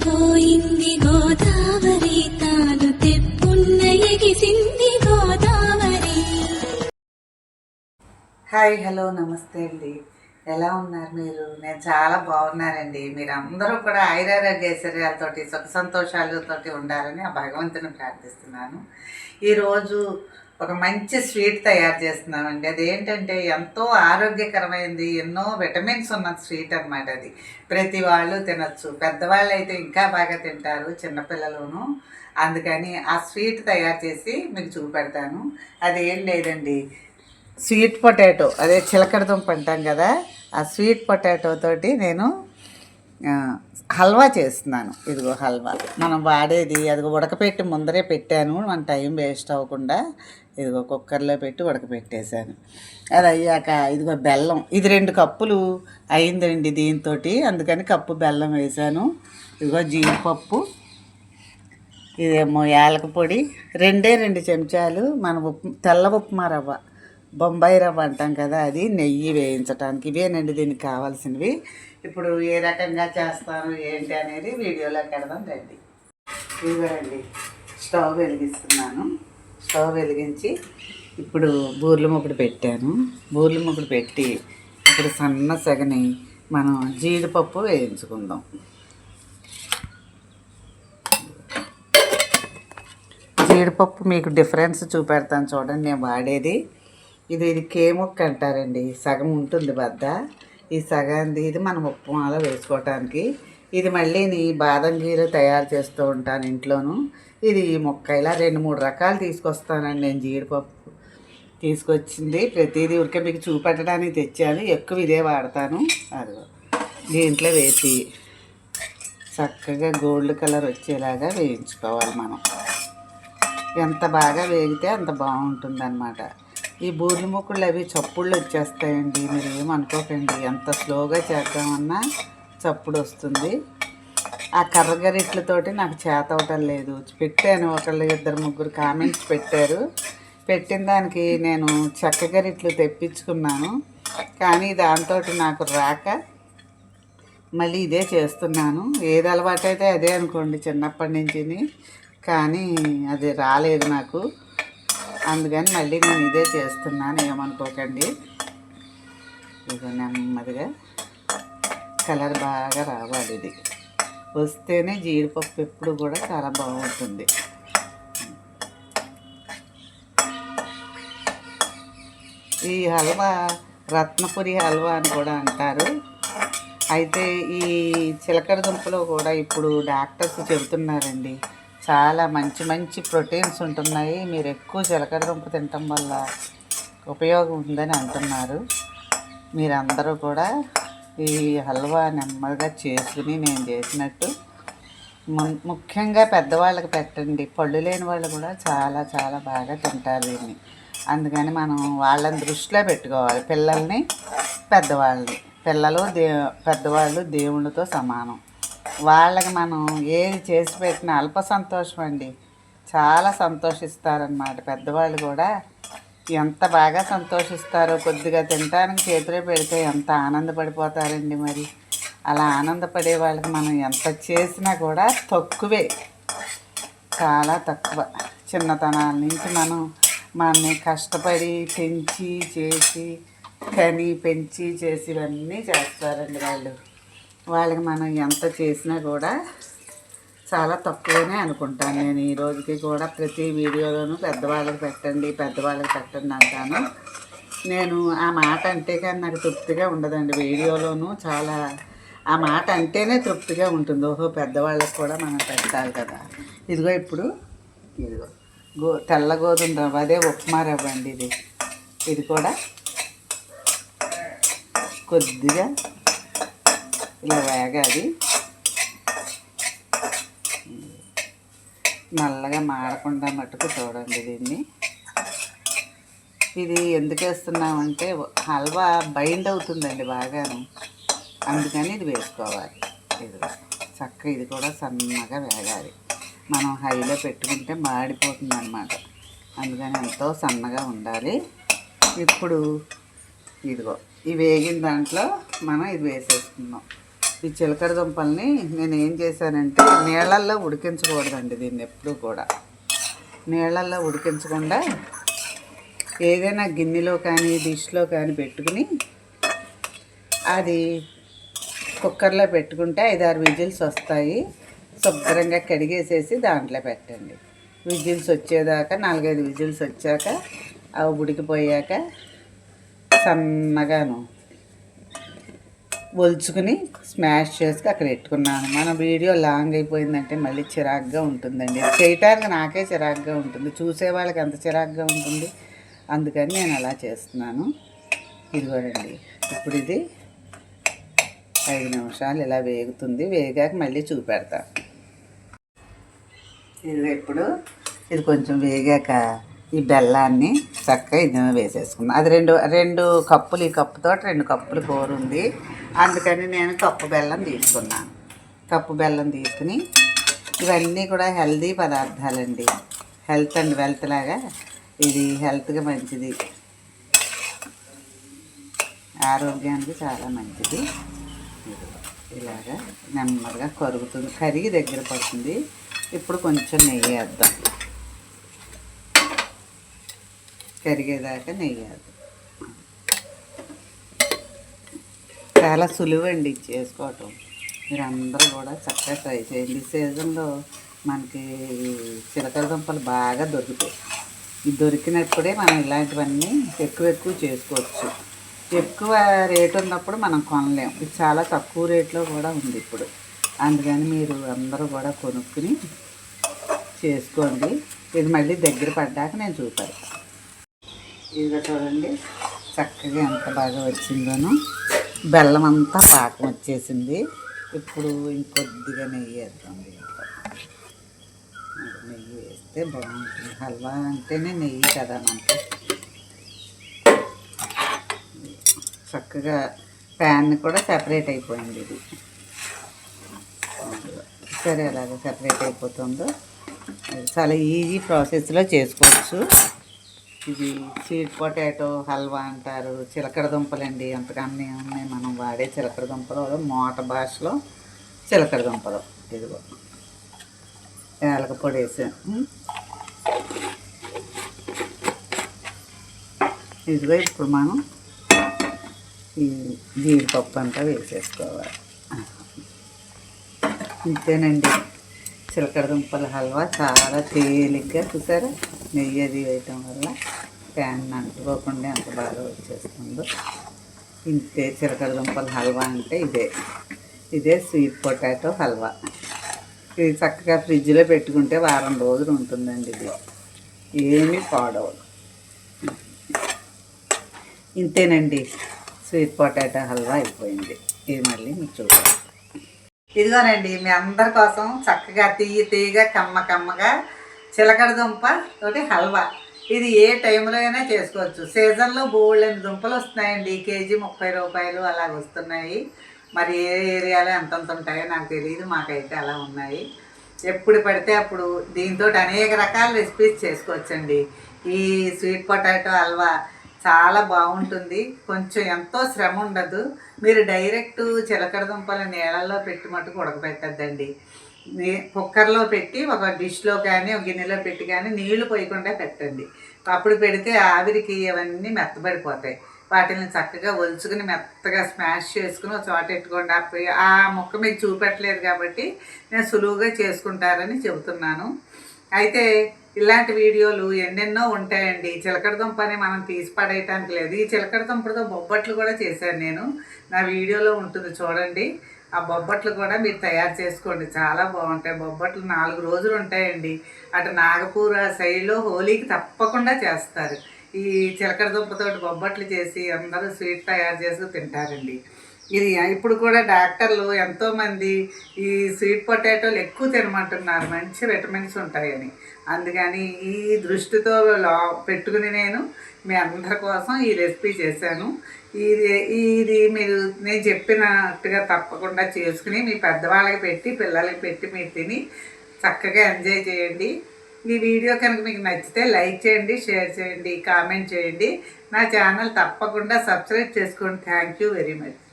పొంగిపోయింది గోదావరి తాను తెప్పున్న ఎగిసింది గోదావరి హాయ్ హలో నమస్తే అండి. ఎలా ఉన్నారు మీరు? నేను చాలా బాగున్నానండి. మీరు అందరూ కూడా ఆయురారోగ్య ఐశ్వర్యాలతోటి సుఖ సంతోషాలతోటి ఉండాలని ఆ భగవంతుని ప్రార్థిస్తున్నాను. ఈరోజు ఒక మంచి స్వీట్ తయారు చేస్తున్నామండి. అదేంటంటే ఎంతో ఆరోగ్యకరమైనది ఎన్నో విటమిన్స్ ఉన్న స్వీట్ అన్నమాట అది. ప్రతి వాళ్ళు తినచ్చు. పెద్దవాళ్ళు అయితే ఇంకా బాగా తింటారు చిన్నపిల్లలను. అందుకని ఆ స్వీట్ తయారు చేసి మీకు చూపెడతాను. అదేం లేదండి. స్వీట్ పొటాటో అదే చిలకడ దుంప అంటాం కదా ఆ స్వీట్ పొటాటో తోటి నేను హల్వా చేస్తున్నాను. ఇదిగో హల్వా. మనం వాడేది అదిగో ఉడకపెట్టి ముందరే పెట్టాను. మన టైం వేస్ట్ అవ్వకుండా ఇదిగో కుక్కర్లో పెట్టి ఉడకపెట్టేశాను. అది అయ్యాక ఇదిగో బెల్లం ఇది రెండు కప్పులు అయిందండి దీంతో అందుకని కప్పు బెల్లం వేశాను. ఇదిగో జీడిపప్పు ఇదేమో యాలక పొడి రెండే రెండు చెంచాలు మన ఉప్పు తెల్ల ఉప్మా రవ్వ. బొంబాయి రవ్వ అంటాం కదా అది నెయ్యి వేయించడానికి ఇవేనండి దీనికి కావాల్సినవి. ఇప్పుడు ఏ రకంగా చేస్తాను ఏంటి అనేది వీడియోలో పెడదాం రండి. ఇవ్వండి స్టవ్ వెలిగిస్తున్నాను. స్టవ్ వెలిగించి ఇప్పుడు బూర్ల ముగ్గుడు పెట్టాను. బూర్ల ముగ్గుడు పెట్టి ఇప్పుడు సన్న సగని మనం జీడిపప్పు వేయించుకుందాం. జీడిపప్పు మీకు డిఫరెన్స్ చూపెడతాను చూడండి నేను వాడేది. ఇది ఇది కేముక్ అంటారండి. సగం ఉంటుంది బద్ద. ఈ సగాన్ని ఇది మనం ఉప్మాలో వేసుకోవటానికి. ఇది మళ్ళీ నీ బాదం గీర తయారు చేస్తూ ఉంటాను ఇంట్లోను. ఇది ఈ మొక్క ఇలా రెండు మూడు రకాలు తీసుకొస్తానండి నేను జీడిపప్పు. తీసుకొచ్చింది ప్రతిదీ ఉరికే మీకు చూపెట్టడానికి తెచ్చాను. ఎక్కువ ఇదే వాడతాను. అది దీంట్లో వేసి చక్కగా గోల్డ్ కలర్ వచ్చేలాగా వేయించుకోవాలి మనం. ఎంత బాగా వేగితే అంత బాగుంటుంది అన్నమాట ఈ బూర్లు ముక్కులు అవి చప్పుళ్ళు వచ్చేస్తాయండి. మీరు ఏమనుకోకండి ఎంత స్లోగా చేద్దామన్నా చప్పుడు వస్తుంది. ఆ కర్రగరిట్లతోటి నాకు చేత అవటం లేదు. పెట్టాను. ఒకళ్ళు ఇద్దరు ముగ్గురు కామెంట్స్ పెట్టారు. పెట్టిన దానికి నేను చెక్క గరిట్లు తెప్పించుకున్నాను. కానీ దాంతో నాకు రాక మళ్ళీ ఇదే చేస్తున్నాను. ఏది అలవాటు అయితే అదే అనుకోండి చిన్నప్పటి నుంచి కానీ అది రాలేదు నాకు. అందుకని మళ్ళీ నేను ఇదే చేస్తున్నాను ఏమనుకోకండి. ఇది నెమ్మదిగా కలర్ బాగా రావాలి ఇది. వస్తేనే జీడిపప్పు ఎప్పుడు కూడా చాలా బాగుంటుంది. ఈ హల్వా రత్నపురి హల్వా అని కూడా అంటారు. అయితే ఈ చిలకడ దుంపలో కూడా ఇప్పుడు డాక్టర్స్ చెబుతున్నారండి. చాలా మంచి మంచి ప్రోటీన్స్ ఉంటున్నాయి. మీరు ఎక్కువ జీలకర్ర దుంప తినటం వల్ల ఉపయోగం ఉందని అంటున్నారు. మీరందరూ కూడా ఈ హల్వా నెమ్మదిగా చేసుకుని నేను చేసినట్టు. ము- ముఖ్యంగా పెద్దవాళ్ళకి పెట్టండి. పళ్ళు లేని వాళ్ళు కూడా చాలా చాలా బాగా తింటారు దీన్ని. అందుకని మనం వాళ్ళని దృష్టిలో పెట్టుకోవాలి. పిల్లల్ని పెద్దవాళ్ళని. పిల్లలు దే పెద్దవాళ్ళు దేవుళ్ళతో సమానం. వాళ్ళకి మనం ఏది చేసి పెట్టినా అల్ప సంతోషం అండి. చాలా సంతోషిస్తారనమాట పెద్దవాళ్ళు కూడా. ఎంత బాగా సంతోషిస్తారో కొద్దిగా తినడానికి చేతిలో పెడితే ఎంత ఆనందపడిపోతారండి మరి. అలా ఆనందపడే వాళ్ళకి మనం ఎంత చేసినా కూడా తక్కువే. చాలా తక్కువ. చిన్నతనాల నుంచి మనం మనని కష్టపడి పెంచి చేసి కని పెంచి చేసి ఇవన్నీ చేస్తారండి వాళ్ళు. వాళ్ళకి మనం ఎంత చేసినా కూడా చాలా తక్కువనే అనుకుంటాను నేను ఈ రోజుకి కూడా ప్రతి వీడియోలోనూ పెద్దవాళ్ళకి పెట్టండి పెద్దవాళ్ళకి పెట్టండి అంటాను. నేను ఆ మాట అంటే కానీ నాకు తృప్తిగా ఉండదండి. వీడియోలోనూ చాలా ఆ మాట అంటేనే తృప్తిగా ఉంటుంది. ఓహో పెద్దవాళ్ళకి కూడా మనం పెట్టాలి కదా. ఇదిగో ఇప్పుడు ఇదిగో గో తెల్ల గోధుమ రవ్వ అదే ఉప్మా రవ్వ అండి ఇది. ఇది కూడా కొద్దిగా ఇలా వేగాలి నల్లగా మాడకుండా మట్టుకు చూడండి దీన్ని. ఇది ఎందుకు వేస్తున్నామంటే హల్వా బైండ్ అవుతుందండి బాగాను. అందుకని ఇది వేసుకోవాలి. ఇది చక్క ఇది కూడా సన్నగా వేగాలి. మనం హైలో పెట్టుకుంటే మాడిపోతుంది అనమాట అందుకని ఎంతో సన్నగా ఉండాలి. ఇప్పుడు ఇదిగో ఈ వేగిన దాంట్లో మనం ఇది వేసేసుకుందాం. ఈ చిలకడ దుంపల్ని నేను ఏం చేశానంటే నీళ్ళల్లో ఉడికించకూడదండి దీన్ని ఎప్పుడూ కూడా. నీళ్ళల్లో ఉడికించకుండా ఏదైనా గిన్నెలో కానీ డిష్లో కానీ పెట్టుకుని అది కుక్కర్లో పెట్టుకుంటే ఐదారు విజిల్స్ వస్తాయి. శుభ్రంగా కడిగేసేసి దాంట్లో పెట్టండి. విజిల్స్ వచ్చేదాకా నాలుగైదు విజిల్స్ వచ్చాక అవి ఉడికిపోయాక సన్నగాను ఒలుచుకుని స్మాష్ చేసి అక్కడ పెట్టుకున్నాను. మన వీడియో లాంగ్ అయిపోయిందంటే మళ్ళీ చిరాగ్గా ఉంటుందండి. చేయటానికి నాకే చిరాగ్గా ఉంటుంది. చూసే వాళ్ళకి ఎంత చిరాగ్గా ఉంటుంది. అందుకని నేను అలా చేస్తున్నాను. ఇదిగోనండి. ఇప్పుడు ఇది ఐదు నిమిషాలు ఇలా వేగుతుంది. వేగాక మళ్ళీ చూపెడతాను ఇది ఇప్పుడు ఇది కొంచెం వేగాక ఈ బెల్లాన్ని చక్కగా ఇది వేసేసుకున్నాను అది రెండు రెండు కప్పులు ఈ కప్పుతో రెండు కప్పులు కూర ఉంది. అందుకని నేను కప్పు బెల్లం తీసుకున్నాను. కప్పు బెల్లం తీసుకుని ఇవన్నీ కూడా హెల్దీ పదార్థాలండి. హెల్త్ అండ్ వెల్త్ లాగా ఇది హెల్త్గా మంచిది. ఆరోగ్యానికి చాలా మంచిది. ఇలాగా నెమ్మదిగా కరుగుతుంది. కరిగి దగ్గర పడుతుంది. ఇప్పుడు కొంచెం నెయ్యి వేద్దాం. కరిగేదాకా నెయ్యాలి. చాలా సులువండి చేసుకోవటం. మీరు అందరూ కూడా చక్కగా ట్రై చేయండి. ఈ సీజన్లో మనకి చిలకడ దుంపలు బాగా దొరుకుతాయి. ఇది దొరికినప్పుడే మనం ఇలాంటివన్నీ ఎక్కువ ఎక్కువ చేసుకోవచ్చు. ఎక్కువ రేట్ ఉన్నప్పుడు మనం కొనలేము ఇది చాలా తక్కువ రేట్లో కూడా ఉంది ఇప్పుడు. అందుకని మీరు అందరూ కూడా కొనుక్కుని చేసుకోండి. ఇది మళ్ళీ దగ్గర పడ్డాక నేను చూపాను ఇదిగో చూడండి. చక్కగా ఎంత బాగా వచ్చిందోనో. బెల్లం అంతా పాకం వచ్చేసింది. ఇప్పుడు ఇంకొద్దిగా నెయ్యి వేద్దాం దీంట్లో. నెయ్యి వేస్తే బాగుంటుంది. హల్వా అంటేనే నెయ్యి కదా మనకి. చక్కగా ప్యాన్ కూడా సెపరేట్ అయిపోయింది ఇది. సరే అలాగే సెపరేట్ అయిపోతుందో. అది చాలా ఈజీ ప్రాసెస్లో చేసుకోవచ్చు. ఇది స్వీట్ పొటాటో హల్వా అంటారు చిలకడ దుంపలండి. అంతకన్నీ ఉన్నాయి. మనం వాడే చిలకడ దుంపలు మోట భాషలో చిలకడ దుంపలు. ఇదిగో యాలక పొడి వేసాను ఇదిగో ఇప్పుడు మనం ఈ జీడిపప్పు అంతా వేసేసుకోవాలి. ఇంతేనండి చిలకడ దుంపల హల్వా చాలా తేలిగ్గా చూసారా? నెయ్యి అది వేయటం వల్ల ప్యాన్ అంటుకోకుండా ఎంత బాగా వచ్చేస్తుందో. ఇంతే చిలకడ దుంపల హల్వా అంటే ఇదే. ఇదే స్వీట్ పొటాటో హల్వా. ఇది చక్కగా ఫ్రిడ్జ్లో పెట్టుకుంటే వారం రోజులు ఉంటుందండి ఇది. ఏమీ పాడవదు. ఇంతేనండి. స్వీట్ పొటాటో హల్వా అయిపోయింది. ఇది మళ్ళీ మీకు చూడాలి. ఇదిగోనండి మీ అందరి కోసం చక్కగా తీయ తీయగా కమ్మ కమ్మగా చిలకడ దుంప తోటి హల్వా. ఇది ఏ టైంలో అయినా చేసుకోవచ్చు. సీజన్లో బోల్డెన్ దుంపలు వస్తున్నాయండి. కేజీ ముప్పై రూపాయలు అలాగ వస్తున్నాయి. మరి ఏ ఏరియాలో ఎంతంత ఉంటాయో నాకు తెలియదు మాకైతే అలా ఉన్నాయి. ఎప్పుడు పడితే అప్పుడు దీంతో అనేక రకాల రెసిపీస్ చేసుకోవచ్చండి. ఈ స్వీట్ పొటాటో హల్వా చాలా బాగుంటుంది. కొంచెం ఎంతో శ్రమ ఉండదు. మీరు డైరెక్ట్ చిలకడ దుంపల నీళ్ళల్లో పెట్టి మట్టుకు ఉడకబెట్టద్దండి. కుక్కర్లో పెట్టి ఒక డిష్లో కానీ ఒక గిన్నెలో పెట్టి కానీ నీళ్ళు పోయకుండా పెట్టండి. అప్పుడు పెడితే ఆవిరికి అవన్నీ మెత్తబడిపోతాయి. వాటిని చక్కగా ఒలుచుకుని మెత్తగా స్మాష్ చేసుకుని ఒక చోట పెట్టుకోండి ఆ మొక్క మీకు చూపెట్టలేదు కాబట్టి నేను సులువుగా చేసుకుంటారని చెబుతున్నాను. అయితే ఇలాంటి వీడియోలు ఎన్నెన్నో ఉంటాయండి. చిలకడ దుంపని మనం తీసి పడేయటానికి లేదు. ఈ చిలకడ దుంపతో బొబ్బట్లు కూడా చేశాను నేను. నా వీడియోలో ఉంటుంది చూడండి. ఆ బొబ్బట్లు కూడా మీరు తయారు చేసుకోండి. చాలా బాగుంటాయి. బొబ్బట్లు నాలుగు రోజులు ఉంటాయండి. అటు నాగపూర శైలిలో హోలీకి తప్పకుండా చేస్తారు. ఈ చిలకడ దుంపతోటి బొబ్బట్లు చేసి అందరూ స్వీట్ తయారు చేసి తింటారండి. ఇది ఇప్పుడు కూడా డాక్టర్లు ఎంతోమంది ఈ స్వీట్ పొటాటోలు ఎక్కువ తినమంటున్నారు. మంచి విటమిన్స్ ఉంటాయని. అందుకని ఈ దృష్టితో లా పెట్టుకుని నేను మీ అందరి కోసం ఈ రెసిపీ చేశాను. ఇది ఇది మీరు నేను చెప్పినట్టుగా తప్పకుండా చేసుకుని మీ పెద్దవాళ్ళకి పెట్టి పిల్లలకి పెట్టి మీరు తిని చక్కగా ఎంజాయ్ చేయండి. ఈ వీడియో కనుక మీకు నచ్చితే లైక్ చేయండి షేర్ చేయండి కామెంట్ చేయండి. నా ఛానల్ తప్పకుండా సబ్స్క్రైబ్ చేసుకోండి. Thank you very much.